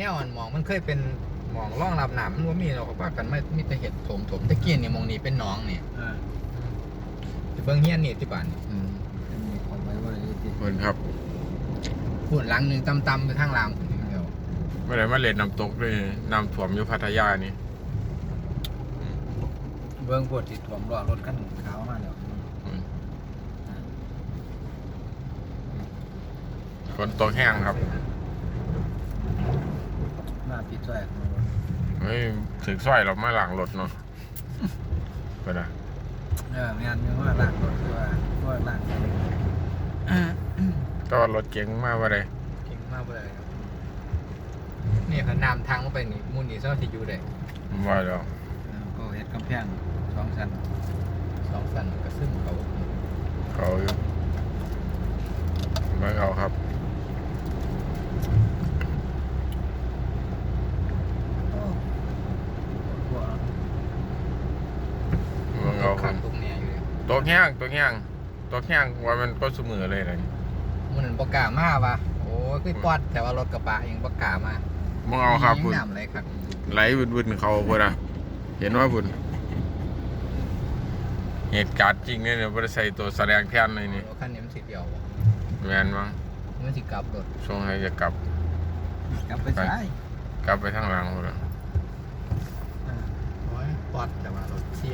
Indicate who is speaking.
Speaker 1: แนวอันหมองมันเคยเป็นหมองร่องรับน้ำมันว่ามีเราก็ว่ากันไม่มีแต่เห็ดถมถมตะเกียนเนี่ยหมองนี้เป็นหนองเนี่ย
Speaker 2: อ่า
Speaker 1: ที่เบิ่งเฮียนนี่ที่บ้านนี่
Speaker 3: อืม
Speaker 2: อันนี้ของไว้ว่าอะไรที่
Speaker 3: เพิ่นครับ
Speaker 1: พูดหลังหนึงต่ำๆไปทางลามคนเดียว
Speaker 3: ไม่ได้มาเล่นน้ำตกด้วยน้ำท่วมอยู่พัทยานี่
Speaker 2: เบื้องปวดติดถ่วมรอรถขั้นขาวมาแล้ว
Speaker 3: อืมฝนตกแห้งครับ
Speaker 2: มาปิดซอย
Speaker 3: เฮ้ยถึงซอยเรามาหลังรถเนาะไปนะ
Speaker 2: เออไม่งั้นยังว่าล่างรถคือว่าว่าล่าง
Speaker 3: ก็รถเก๋งมาว่าได
Speaker 1: เก่งมากเลยครับนี่ค่ะน้ำทางลงไปนี่มูลนี่เท่าที่อยู่ได้
Speaker 3: ว่าแล้ว
Speaker 2: ก็เฮ็ดกำแพงสองชั้น
Speaker 1: สองสันกระซึมเขา
Speaker 3: เขาอยู่ไม่เอาครับ
Speaker 2: โอ้ปวด
Speaker 3: ไม่เอาค
Speaker 1: ขั
Speaker 3: รับ
Speaker 1: นตรงเนี้ยอยู่เลย
Speaker 3: ตกแห้งตกแห้งตกแห้งว่ามันก็เสมอเลยนะ
Speaker 1: มันนั่นประกล้ามาปะโอ้ยคือปอดแต่ว่ารถกระบะยังประกล้ามา
Speaker 3: มึงเอาครับ
Speaker 1: ยิ
Speaker 3: พุ่
Speaker 1: ง
Speaker 3: น
Speaker 1: น้ำอะไรครับ
Speaker 3: ไหลวุ่นๆเขาพุ่นอะเห็นว่าพุ่นเหตุการณ์จริงเนี่ยเนี่ยบริษัทตัวแสดงแทนเลยนี่
Speaker 1: รถคันนี้มันสีเดียวบ่
Speaker 3: แมนมั้ง
Speaker 1: มันสิกลับรถ
Speaker 3: ช่วงให้จะกลับ
Speaker 2: กลับไปใช้
Speaker 3: กลับไปทางหลังพุ่นอะ